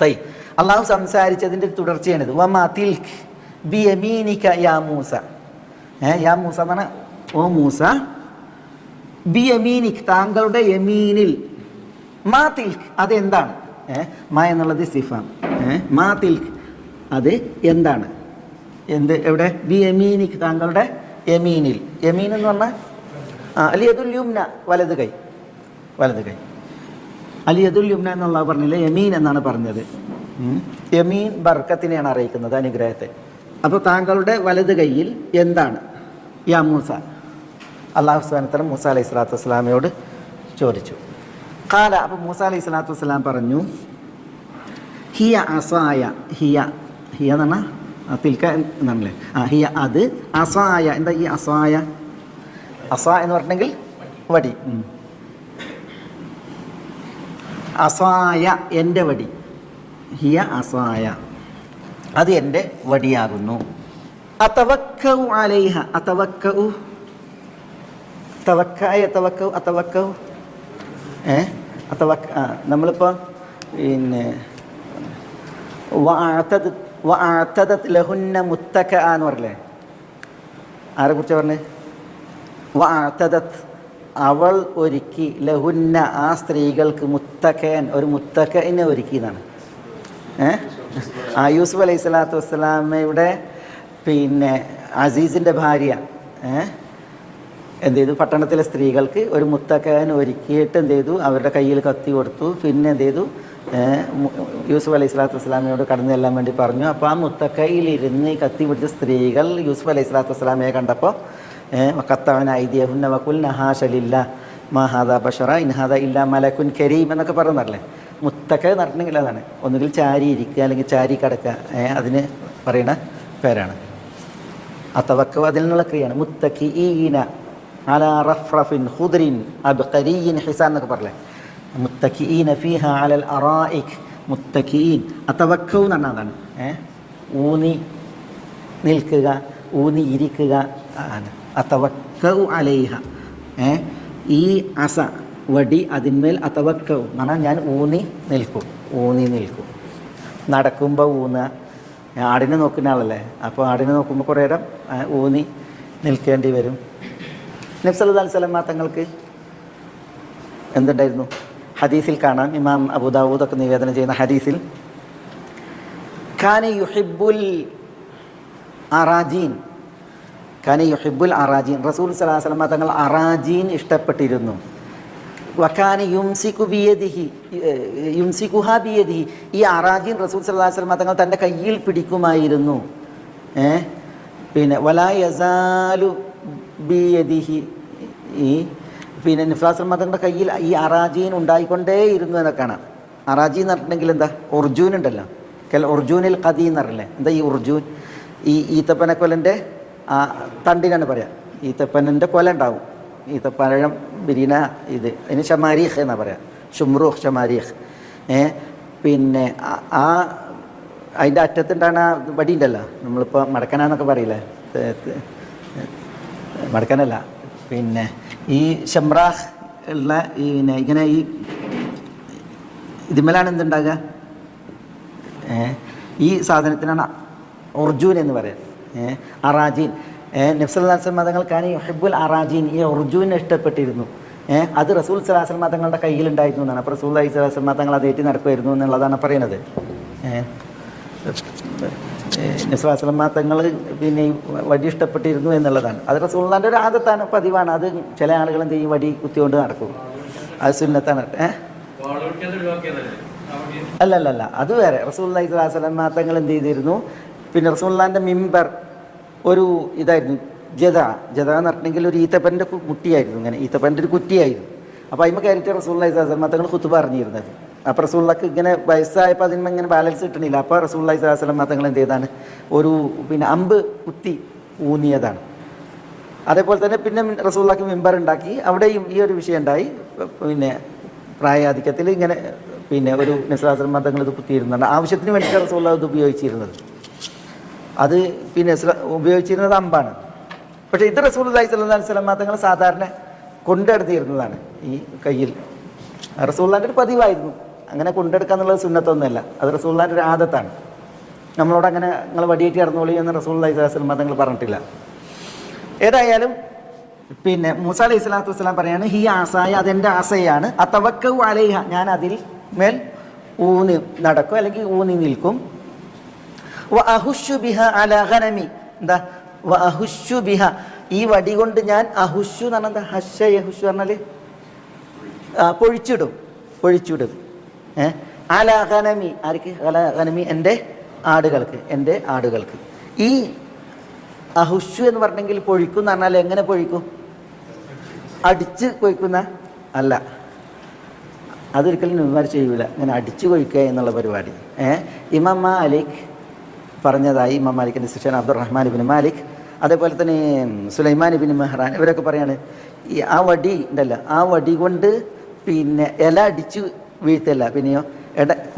തൈ. അള്ളാഹു സംസാരിച്ചതിന്റെ തുടർച്ചയാണിത്. വമാ തിൽക്ക് ബി യമീനിക യാ മൂസ. ഏ യാ മൂസ എന്നാണ് ഓ മൂസ ബി യമീനിക് താങ്കളുടെ യമീനിൽ. മാ തിൽക്ക് അതെന്താണ്? ഏ മാ എന്നുള്ളത് സിഫാം ഏ മാ തിൽക്ക് അത് എന്താണ്? എന്ത് എവിടെ? ബി യമീനിക് താങ്കളുടെ യമീനിൽ. യമീൻ എന്ന് പറഞ്ഞാൽ ആ അലിയതുൽ യുംന വലത് കൈ. വലത് കൈ. അലിയതുൽ യുംന എന്നുള്ള പറഞ്ഞില്ല? യമീൻ എന്നാണ് പറഞ്ഞത്. യമീൻ ബർക്കത്തിനെയാണ് അറിയിക്കുന്നത് അനുഗ്രഹത്തെ. അപ്പോൾ താങ്കളുടെ വലത് കൈയിൽ എന്താണ്? യാ മൂസ. അള്ളാഹു സ്ഥാനത്തരം മൂസ അലൈഹി സ്വലാത്തു വസ്സലാമയോട് ചോദിച്ചു. കാല അപ്പോൾ മൂസ അലൈഹി സ്വലാത്തു വസ്സലാം പറഞ്ഞു ഹിയ അസായ ഹിയ ഹിയ എന്ന് പറഞ്ഞാൽ ആ, തിൽക്ക എന്നാണല്ലേ ആ ഹിയ അത് അസായ എന്താ ഈ അസായ? അസ എന്ന് പറഞ്ഞെങ്കിൽ വടി. അസായ എന്റെ വടി. ഹിയ അസായ. അത് എന്റെ വടിയാകുന്നു. അതവക്കൗ അലൈഹ അതവക്കൗ തവക്കായ തവക്കൗ അതവക്കൗ ഏ അതവക്ക നമ്മളിപ്പോൾ പിന്നെ വഅഅതദ് ലഹുന്ന മുത്തക്ക എന്ന് ആരെ കുറിച്ച് പറഞ്ഞേ? വഅഅതദത് അവൾ ഒരുക്കി ലഹുന്ന ആ സ്ത്രീകൾക്ക് മുത്തക്കൻ ഒരു മുത്തക്കനെ ഒരുക്കി എന്നാണ് ഏ? ആ യൂസുഫ് അലൈഹി സ്വലാത്തു വസ്സലാമയുടെ പിന്നെ അസീസിന്റെ ഭാര്യ ഏ? എന്ത് ചെയ്തു? പട്ടണത്തിലെ സ്ത്രീകൾക്ക് ഒരു മുത്തക്കയൻ ഒരുക്കിയിട്ട് എന്ത് ചെയ്തു? അവരുടെ കയ്യിൽ കത്തി കൊടുത്തു. പിന്നെ എന്ത് ചെയ്തു? യൂസുഫ് അലൈഹി സ്വലാത്തു വസ്സലാമയോട് കടന്നു ചെല്ലാൻ വേണ്ടി പറഞ്ഞു. അപ്പോൾ ആ മുത്തക്കയിലിരുന്ന് കത്തി പിടിച്ച സ്ത്രീകൾ യൂസുഫ് അലൈഹി സ്വലാത്തു വസ്സലാമയെ കണ്ടപ്പോൾ കത്തവൻ ഐദിയഹുന്ന വക്കുൽ നഹാഷലില്ല മഹാദ ബഷറ ഇൻഹാദ ഇല്ല മലക്കുൻ കരീം എന്നൊക്കെ പറയുന്നല്ലേ മുത്തക്ക നടണമെങ്കിൽ അതാണ്. ഒന്നുകിൽ ചാരി ഇരിക്കുക അല്ലെങ്കിൽ ചാരി കിടക്കുക അതിന് പറയുന്ന പേരാണ്. അത്തവക്ക അതിൽ നിന്നുള്ള ക്രിയയാണ്. മുത്തക്കി ഈന അല റഫ്രഫിൻ ഖുദ്രിൻ അബ്ഖരിയിൻ ഹിസാൻ എന്നൊക്കെ പറയലേ മുത്തക്കിഈന ഫിഹ അലൽ അറായിക് മുത്തക്കിഈൻ അത്തവക്കവ് എന്ന് പറഞ്ഞാൽ അതാണ്. ഊന്നി നിൽക്കുക ഊന്നി ഇരിക്കുക ആണ് അലൈഹ. ഏ? ഈ അസ വടി അതിന്മേൽ അത്തവക്കവ് എന്ന് പറഞ്ഞാൽ ഞാൻ ഊന്നി നിൽക്കും. ഊന്നി നിൽക്കും. നടക്കുമ്പോൾ ഊന്നുക ആടിനെ നോക്കുന്ന ആളല്ലേ? അപ്പോൾ ആടിനെ നോക്കുമ്പോൾ കുറേ നേരം ഊന്നി നിൽക്കേണ്ടി വരും. നബ്സല്ലാ സ്വലമ തങ്ങൾക്ക് എന്തുണ്ടായിരുന്നു? ഹദീസിൽ കാണാം. ഇമാം അബുദാവൂദൊക്കെ നിവേദനം ചെയ്യുന്ന ഹദീസിൽ. ഖാന യുഹിബുൽ അറാജീൻ. ഖാന യുഹിബുൽ അറാജീൻ റസൂൽ സലാഹുലമ തങ്ങൾ അറാജീൻ ഇഷ്ടപ്പെട്ടിരുന്നു. വക്കാന യുംസിക്കു ബിയദിഹി യുംസിക്കുഹ ബിയദിഹി ഈ അറാജീൻ റസൂൽ സലാഹുലമ തങ്ങൾ തന്റെ കയ്യിൽ പിടിക്കുമായിരുന്നു. ഏ? പിന്നെ വലാ യസാലു ബിയദിഹി. ഈ പിന്നെ നിഫ്ലാസ് തങ്ങളുടെ കയ്യിൽ ഈ അറാജീൻ ഉണ്ടായിക്കൊണ്ടേയിരുന്നു ഇരുന്നു കാണാം. അറാജീൻ എന്ന് പറഞ്ഞിട്ടുണ്ടെങ്കിൽ എന്താ? ഉർജൂൻ ഉണ്ടല്ലോ. കൽ ഉർജൂനിൽ കതി എന്ന് പറഞ്ഞില്ലേ? എന്താ ഈ ഉർജൂൻ ഈ ഈത്തപ്പനക്കൊലന്റെ ആ തണ്ടിനാണ് പറയാം. ഈത്തപ്പനന്റെ കൊല ഉണ്ടാവും. ഈത്തപ്പഴം ബിരിന ഇത്. അതിന് ഷമാരീഖ് എന്നാണ് പറയാം. ഷുമ്രൂഹ് ഷമാരീഖ് ഏ പിന്നെ ആ- അതിന്റെ അറ്റത്തുണ്ടാണ് ആ വടി ഉണ്ടല്ലോ നമ്മളിപ്പോൾ മടക്കനാന്നൊക്കെ പറയില്ലേ? മടക്കനല്ല. പിന്നെ ഈ ഷംറാഖ് ഉള്ള ഈ പിന്നെ ഇങ്ങനെ ഈ ഇതിന്മേലാണ് എന്തുണ്ടാകുക ഈ സാധനത്തിനാണ് ഒർജുൻ എന്ന് പറയാം. ഏ, അറാജീൻ. നബ്സല്ലാസ്ലം മതങ്ങൾക്കാണ് ഈ ഹെബുൽ അറാജീൻ ഈ ഉർജുവിനെ ഇഷ്ടപ്പെട്ടിരുന്നു. അത് റസൂൽ സലാസ്ലം മതങ്ങളുടെ കയ്യിലുണ്ടായിരുന്നു എന്നാണ്. അപ്പോൾ റസൂൽ അലൈഹി സ്വലാസ്ലം മതങ്ങൾ അത് ഏറ്റി നടക്കുമായിരുന്നു എന്നുള്ളതാണ് പറയുന്നത്. നബ്സലാസ്ലം മതങ്ങൾ പിന്നെ വടി ഇഷ്ടപ്പെട്ടിരുന്നു എന്നുള്ളതാണ്. അത് റസൂള്ളാന്റെ ഒരു ആദത്താണ് പതിവാണ്. അത് ചില ആളുകൾ എന്ത് ചെയ്യും? വടി കുത്തിക്കൊണ്ട് നടക്കും. അത് സുന്നത്താണ്. ഏഹ് അല്ല അല്ല അല്ല അത് വേറെ. റസൂല്ലാഹി സ്വലാസ്ലം തങ്ങൾ എന്ത് ചെയ്തിരുന്നു? പിന്നെ റസൂള്ളാന്റെ മിമ്പർ ഒരു ഇതായിരുന്നു ജത. ജത എന്ന് പറഞ്ഞിട്ടുണ്ടെങ്കിൽ ഒരു ഈത്തപ്പന്റെ കുട്ടിയായിരുന്നു ഇങ്ങനെ. ഈത്തപ്പന്റെ ഒരു കുറ്റിയായിരുന്നു അപ്പോൾ അതിമ കയറിയിട്ട് റസൂള്ള സ്വലാസ്ലം തങ്ങൾ കുത്തു പറഞ്ഞിരുന്നത്. അപ്പോൾ റസൂള്ളക്ക് ഇങ്ങനെ വയസ്സായപ്പോൾ അതിന് ഇങ്ങനെ ബാലൻസ് കിട്ടണില്ല. അപ്പോൾ റസൂല്ലാഹി സ്വലാസ്ലം തങ്ങൾ എന്ത് ചെയ്താണ്? ഒരു പിന്നെ അമ്പ് കുത്തി ഊന്നിയതാണ്. അതേപോലെ തന്നെ പിന്നെ റസൂള്ളക്ക് മെമ്പർ ഉണ്ടാക്കി. അവിടെയും ഈ ഒരു വിഷയം ഉണ്ടായി. പിന്നെ പ്രായാധിക്യത്തിൽ ഇങ്ങനെ പിന്നെ ഒരു നിസ്ലാസ്ലം മതങ്ങൾ ഇത് കുത്തിയിരുന്നുണ്ട് ആവശ്യത്തിന് വേണ്ടിയിട്ട് റസൂള്ള ഇത് ഉപയോഗിച്ചിരുന്നത്. അത് പിന്നെ ഉപയോഗിച്ചിരുന്നത് അമ്പാണ്. പക്ഷേ ഇത് റസൂൽ സ്വല്ലല്ലാഹി അലൈഹി വസല്ലം തങ്ങൾ സാധാരണ കൊണ്ടെടുത്തിരുന്നതാണ് ഈ കയ്യിൽ. റസൂള്ളാന്റെ ഒരു പതിവായിരുന്നു. അങ്ങനെ കൊണ്ടെടുക്കുക എന്നുള്ളത് സുന്നത്തൊന്നുമല്ല. അത് റസൂള്ളാന്റെ ഒരു ആദത്താണ്. നമ്മളോട് അങ്ങനെ നിങ്ങൾ വടിയേറ്റി ഇറന്നോളി എന്ന് റസൂൽ അലൈഹി തങ്ങൾ പറഞ്ഞിട്ടില്ല. ഏതായാലും പിന്നെ മൂസ അലൈഹി സ്വലാത്തു വസ്സലാം പറയാണ് ഹി ആസായ അതെന്റെ ആസയാണ്. അതവക്കു അലൈഹ. ഞാൻ അതിൽ മേൽ ഊന്നി നടക്കും അല്ലെങ്കിൽ ഊന്നി നിൽക്കും വ അഹുഷു ബിഹ അല ഗനമി എന്താ? ബിഹ. ഈ വടി കൊണ്ട് ഞാൻ അഹുഷു എന്ന് പറഞ്ഞാൽ ഹഷ യഹുഷു പറഞ്ഞാൽ? പൊഴിച്ചിടും. പൊഴിച്ചിടും. ഏ? അല ഗനമി. ആർക്ക്? അല ഗനമി. എന്റെ ആടുകൾക്ക്. എന്റെ ആടുകൾക്ക്. ഈ അഹുഷു എന്ന് പറഞ്ഞെങ്കിൽ പൊഴിക്കും എന്ന് പറഞ്ഞാൽ എങ്ങനെ പൊഴിക്കും? അടിച്ച് കൊയ്ക്കുന്ന അല്ല. അതൊരിക്കലും ന്യൂമാർ ചെയ്യൂല. ഇങ്ങനെ അടിച്ച് കൊഴിക്കുക എന്നുള്ള പരിപാടി. ഏ? ഇമാം മാലിക് പറഞ്ഞതായി ഇമാം മാലിക്കിന്റെ ശിഷ്യൻ അബ്ദുറഹ്മാൻ ബിൻ മാലിക്. അതേപോലെ തന്നെ സുലൈമാൻ ബിൻ മെഹ്റാൻ ഇവരൊക്കെ പറയാണ് ഈ ആ വടി ഉണ്ടല്ലോ ആ വടി കൊണ്ട് പിന്നെ ഇല അടിച്ച് വീഴ്ത്തല്ല പിന്നെയോ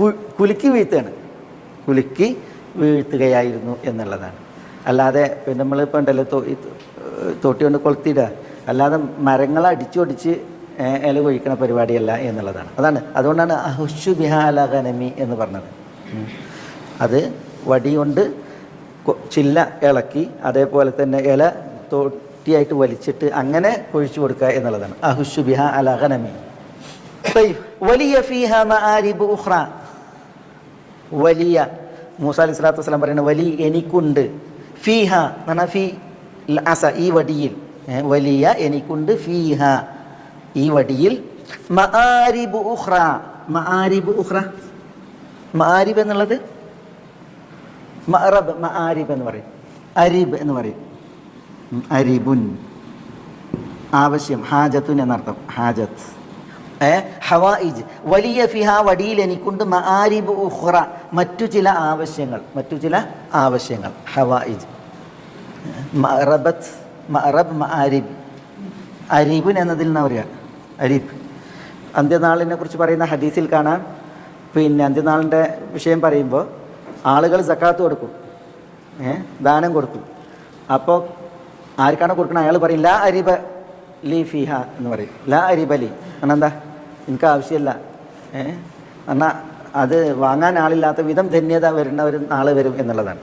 കു- കുലുക്കി വീഴ്ത്തുകയാണ്. കുലുക്കി വീഴ്ത്തുകയായിരുന്നു എന്നുള്ളതാണ്. അല്ലാതെ പിന്നെ നമ്മളിപ്പോൾ ഉണ്ടല്ലോ തോട്ടി കൊണ്ട് കൊളുത്തിയിടുക. അല്ലാതെ മരങ്ങളെ അടിച്ചൊടിച്ച് ഇല കൊഴിക്കണ പരിപാടിയല്ല എന്നുള്ളതാണ്. അതാണ്. അതുകൊണ്ടാണ് അഹുഷു ബിഹാലകനമി എന്ന് പറഞ്ഞത്. അത് വടി കൊണ്ട് ചില്ല ഇളക്കി അതേപോലെ തന്നെ ഇല തോട്ടിയായിട്ട് വലിച്ചിട്ട് അങ്ങനെ കുഴിച്ചു കൊടുക്കുക എന്നുള്ളതാണ്. അഹുഷു ബിഹ അലഹനമി വലിയ ഫീഹ മആരിബ് വലിയ മൂസ അലി സ്വലാത്തു വസ്സലാം പറയുന്നത് വലി എനിക്കുണ്ട്. ഫീഹ എന്ന് അസ ഈ വടിയിൽ. വലിയ എനിക്കുണ്ട് ഫീഹ. ഈ വടിയിൽ മആരിബ് ഉഖ്റ. മആരിബ് ഉഖ്റ. മആരിബ് എന്നുള്ളത് മഅറബ് മആരിബ് എന്ന് പറയും. അരീബ് എന്ന് പറയും. അരിബുൻ. ആവശ്യം ഹാജത്തുൻ എന്നർത്ഥം. ഹാജത്ത്. ഹവായിജ്. വലിയ ഫിഹ വടിയിൽ എനിക്കുണ്ട് മആരിബ് ഉഹ്റ മറ്റു ചില ആവശ്യങ്ങൾ മറ്റു ചില ആവശ്യങ്ങൾ. ഹവായിജ്. മറബത്ത് മറബ് മആരിബ് അരീബുൻ എന്നതിൽ നിന്ന് പറയുക അരീബ്. അന്ത്യനാളിനെ കുറിച്ച് പറയുന്ന ഹദീസിൽ കാണാം. പിന്നെ അന്ത്യനാളിന്റെ വിഷയം പറയുമ്പോൾ ആളുകൾ സക്കാത്ത് കൊടുക്കും. ഏ? ദാനം കൊടുക്കും. അപ്പോൾ ആർക്കാണ് കൊടുക്കണം? അയാൾ പറയും ലാ അരിബ ലി ഫിഹ എന്ന് പറയും. ലാ അരിബ ലി. എന്താ എനിക്ക് ആവശ്യമില്ല. ഏ? എന്നാൽ അത് വാങ്ങാൻ ആളില്ലാത്ത വിധം ധന്യത വരുന്ന ഒരു നാൾ വരും എന്നുള്ളതാണ്.